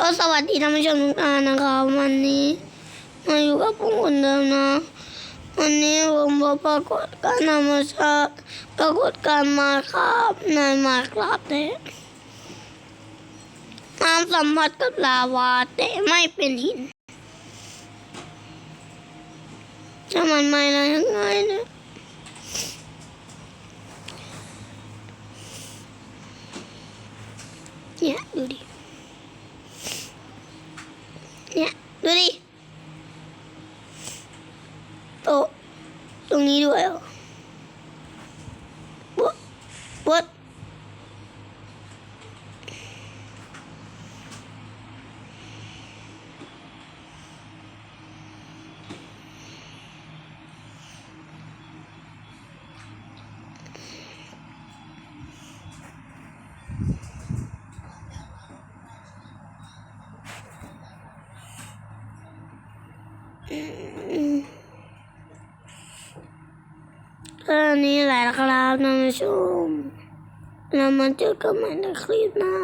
ก็สวัสดีท่านผู้ชมทุกท่านนะครับวันนี้มาอยู่กับผมคนเดิมนะวันนี้ผมมาปรากฏการณ์ธรรมชาติปรากฏการณ์มาครับในมาครับเนี่ยน้ำสัมผัสกับลาวาแต่ไม่เป็นหินจะมันไม่ได้ยังไงเนี่ยเนี่ยดูดิ เนี่ย ดูดิโตะตรงนี้ด้วยเหรอวดวด ก็นี้แหละครับท่านผู้ชม แล้วมาเจอกันใหม่ในคลิปหน้า